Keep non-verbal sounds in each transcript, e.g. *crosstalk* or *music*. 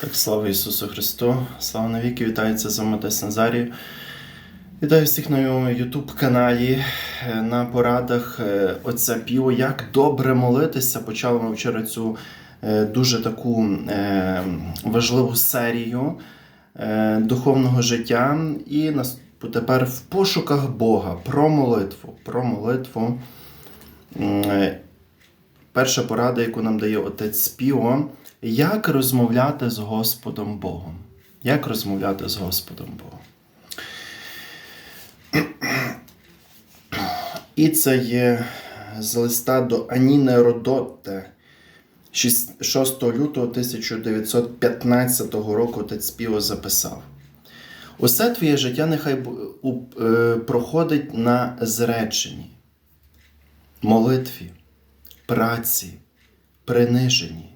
Так, слава Ісусу Христу, слава навіки, вітається з вами Отець Назарій. Вітаю всіх на моєму YouTube каналі е, на порадах е, Отця Піо. Як добре молитися. Почали ми вчора цю е, дуже таку важливу серію духовного життя. І тепер в пошуках Бога про молитву. Про молитву. Перша порада, яку нам дає отець Піо, як розмовляти з Господом Богом. Як розмовляти з Господом Богом? І це є з листа до Аніни Родотте, 6 лютого 1915 року отець Піо записав. Усе твоє життя нехай е, проходить на зреченні, молитві, праці, приниженні,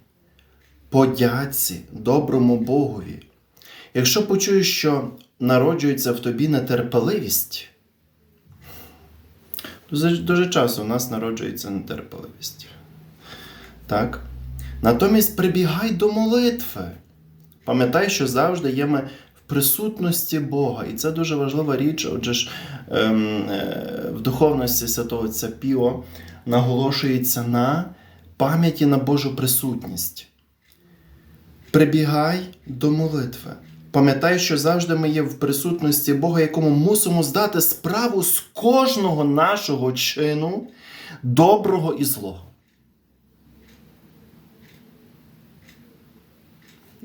подяці доброму Богові. Якщо почуєш, що народжується в тобі нетерпеливість, дуже, дуже часто у нас народжується нетерпеливість. Так? Натомість прибігай до молитви. Пам'ятай, що завжди є ми в присутності Бога. І це дуже важлива річ. Отже ж, ем, е, в духовності святого Отця Піо наголошується на пам'яті на Божу присутність. Прибігай до молитви. Пам'ятай, що завжди ми є в присутності Бога, якому мусимо здати справу з кожного нашого чину, доброго і злого.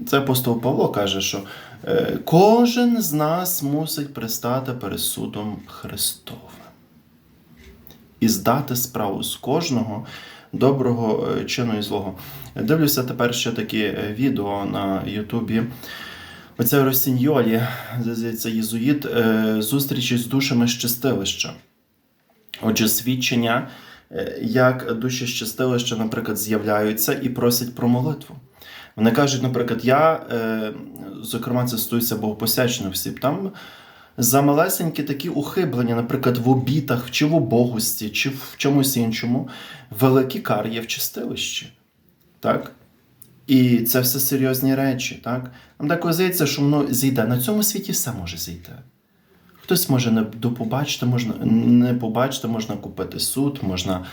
Це апостол Павло каже, що е, кожен з нас мусить пристати перед судом Христовим і здати справу з кожного доброго е, чину і злого. Дивлюся тепер ще такі е, відео на Ютубі. Оце Росіньолі, здається, єзуїт, е, зустрічі з душами з чистилища. Отже, свідчення, як душі з чистилища, наприклад, з'являються і просять про молитву. Вони кажуть, наприклад, я, зокрема, це стосується богопосячних осіб, там за малесенькі такі ухиблення, наприклад, в обітах, чи в убогості, чи в чомусь іншому, великий кар є в чистилищі. Так? І це все серйозні речі. Так? Нам так здається, що воно зійде. На цьому світі все може зійти. Хтось може не допобачити, можна не побачити, можна купити суд, можна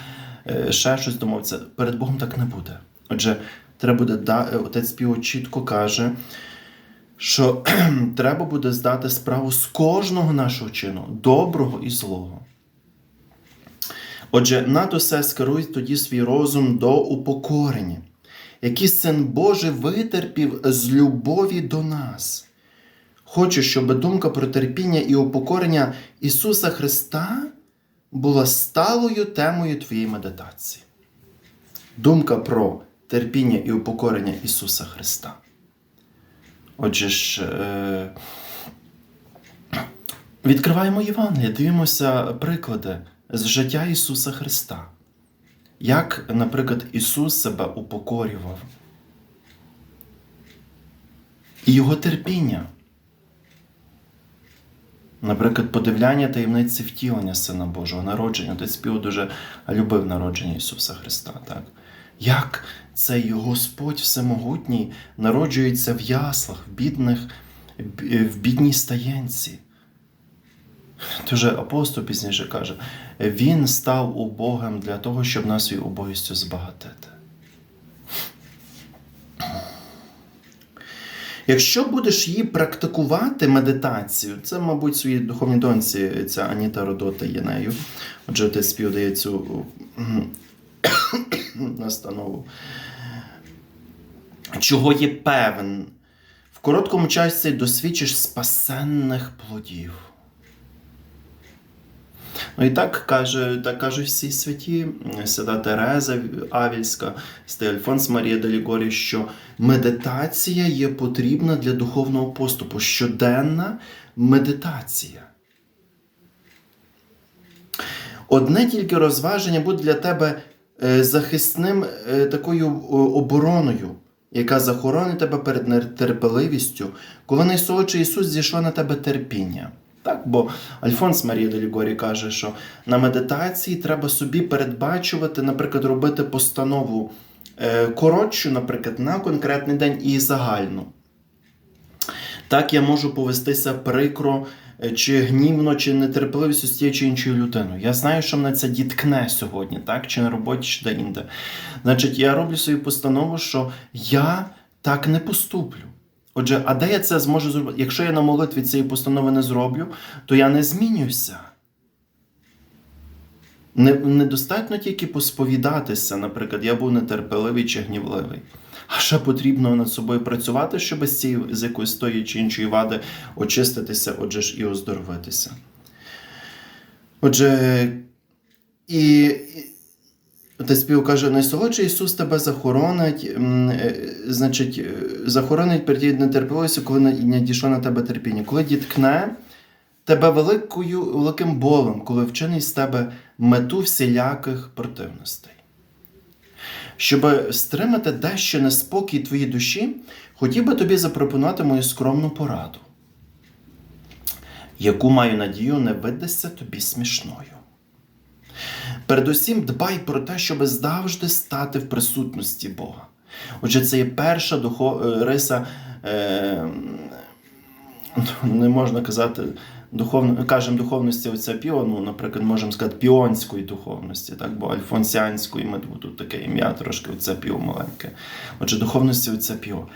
е, ще щось домовитися. Перед Богом так не буде. Отже, треба буде отець Піо чітко каже, що *clears throat* треба буде здати справу з кожного нашого чину, доброго і злого. Отже, над усе скеруй тоді свій розум до упокорення, який син Божий витерпів з любові до нас. Хочу, щоб думка про терпіння і упокорення Ісуса Христа була сталою темою твоєї медитації. Думка про терпіння і упокорення Ісуса Христа. Отже ж, е... відкриваємо Євангеліє, дивимося приклади з життя Ісуса Христа. Як, наприклад, Ісус себе упокорював. І Його терпіння. Наприклад, подивляння таємниці втілення Сина Божого, народження. Отець Піо дуже любив народження Ісуса Христа. Так? Як цей Господь Всемогутній народжується в яслах, в бідних, в бідній стаєнці. Дуже апостол пізніше каже, він став убогим для того, щоб нас свою убогістю збагатити. Якщо будеш її практикувати медитацію, це, мабуть, своїй духовній доньці ця Аніта Родота є нею. Отже, отець Піо дає цю *coughs* настанову. Чого є певен? В короткому часі досвідчиш спасенних плодів. Ну і так каже, так кажуть всі святі, свята Тереза Авільська, святий Альфонс Марія Делігорі, що медитація є потрібна для духовного поступу. Щоденна медитація. Одне тільки розваження буде для тебе захисним е, такою обороною, яка захоронить тебе перед нетерпеливістю, коли найсолодший Ісус зійшов на тебе терпіння. Так, бо Альфонс Марія Делігорі каже, що на медитації треба собі передбачувати, наприклад, робити постанову е, коротшу, наприклад, на конкретний день і загальну. Так я можу повестися прикро, е, чи гнівно, чи нетерпеливістю з тією чи іншою людиною. Я знаю, що мене це діткне сьогодні, так? чи на роботі, чи де-інде. Значить, я роблю свою постанову, що я так не поступлю. Отже, а де я це зможу зробити? Якщо я на молитві цієї постанови не зроблю, то я не змінюся. Не, недостатньо тільки посповідатися, наприклад, я був нетерпеливий чи гнівливий. А ще потрібно над собою працювати, щоб з цієї з якоїсь тої чи іншої вади очиститися, отже ж і оздоровитися. Отже, і, Піо каже: найсолодший Ісус тебе захоронить, е, значить, е, захоронить перед тією нетерпеливістю, коли не- на тебе терпіння. Коли діткне тебе великою, великим болем, коли вчинить з тебе мету всіляких противностей. Щоб стримати дещо неспокій твоїй душі, хотів би тобі запропонувати мою скромну пораду, яку маю надію не видасться тобі смішною. Передусім дбай про те, щоб завжди стати в присутності Бога. Отже, це є перша духов... е, риса, е... не можна казати, духовно... кажемо духовності оця піо, ну, наприклад, можемо сказати піонської духовності, так? бо альфонсіанської ми тут таке ім'я трошки оце піо маленьке. Отже, духовності оця піо.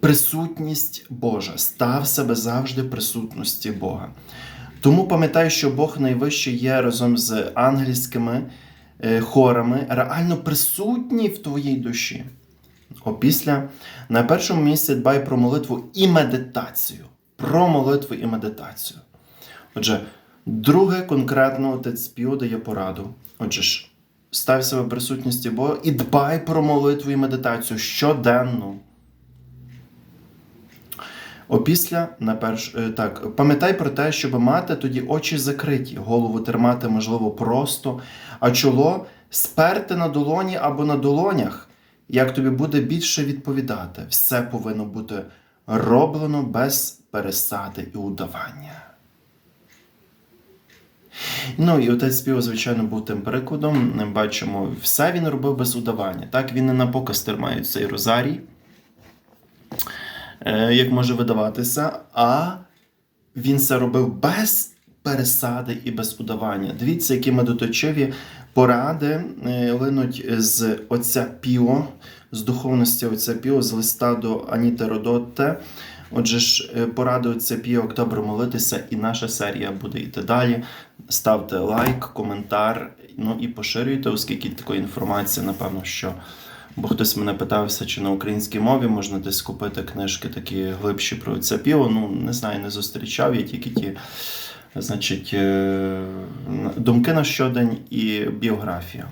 Присутність Божа. Став себе завжди присутності Бога. Тому пам'ятай, що Бог найвищий є разом з ангельськими е, хорами, реально присутній в твоїй душі. Опісля на першому місці дбай про молитву і медитацію. Про молитву і медитацію. Отже, друге конкретно отець Піо дає пораду. Отже ж, став себе в присутності Бога і дбай про молитву і медитацію щоденно. Опісля на перш е, так, пам'ятай про те, щоб мати тоді очі закриті, голову тримати, можливо, просто, а чоло сперти на долоні або на долонях, як тобі буде більше відповідати. Все повинно бути роблено без пересади і удавання. Ну і отець спів, звичайно, був тим прикладом. Бачимо, все він робив без удавання. Так, він не на показ тримає цей розарій е, як може видаватися, а він це робив без пересади і без удавання. Дивіться, які медоточиві поради е, линуть з отця Піо, з духовності отця Піо, з листа до Аніти Родотте. Отже ж, е, поради отця Піо, добре молитися, і наша серія буде йти далі. Ставте лайк, коментар, ну і поширюйте, оскільки такої інформації, напевно, що. Бо хтось мене питався, чи на українській мові можна десь купити книжки такі глибші про це піво. Ну, не знаю, не зустрічав я тільки ті, значить, е, думки на щодень і біографія.